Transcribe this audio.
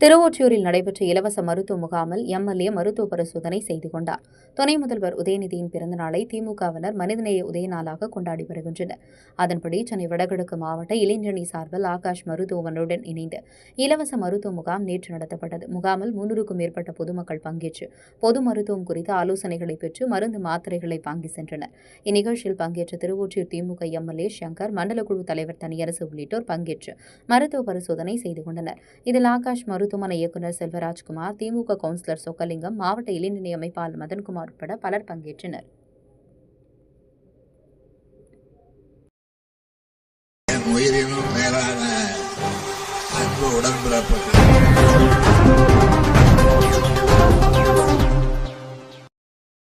திருவொற்றியூரில் நடைபெற்ற இலவச மருத்துவ முகாமில் எம்எல்ஏ மருத்துவ பரிசோதனை செய்து கொண்டார். துணை முதல்வர் உதயநிதியின் பிறந்தநாளை திமுகவினர் மனிதநேய உதய நாளாக கொண்டாடி வருகின்றனர். அதன்படி சென்னை வடகிழக்கு மாவட்ட இளைஞரணி சார்பில் ஆகாஷ் மருத்துவமனையுடன் இணைந்து இலவச மருத்துவ முகாம் நேற்று நடத்தப்பட்டது. முகாமில் முன்னூறுக்கும் மேற்பட்ட பொதுமக்கள் பங்கேற்று பொது மருத்துவம் குறித்த ஆலோசனைகளை பெற்று மருந்து மாத்திரைகளை வாங்கி சென்றனர். இந்நிகழ்ச்சியில் பங்கேற்ற திருவொற்றியூர் திமுக எம்எல்ஏ சங்கர் மண்டல குழு தலைவர் தனியரசு உள்ளிட்டோர் பங்கேற்று மருத்துவ பரிசோதனை செய்து கொண்டனர். இதில் ஆகாஷ் மருத்துவமனை இயக்குநர் செல்வராஜ்குமார் திமுக கவுன்சிலர் சொக்கலிங்கம் மாவட்ட இளைஞரணி அமைப்பாளர் மதன்குமார் உட்பட பலர் பங்கேற்றனர். உயிரினும் மேலான அன்பு உடன்பிறப்புகள்.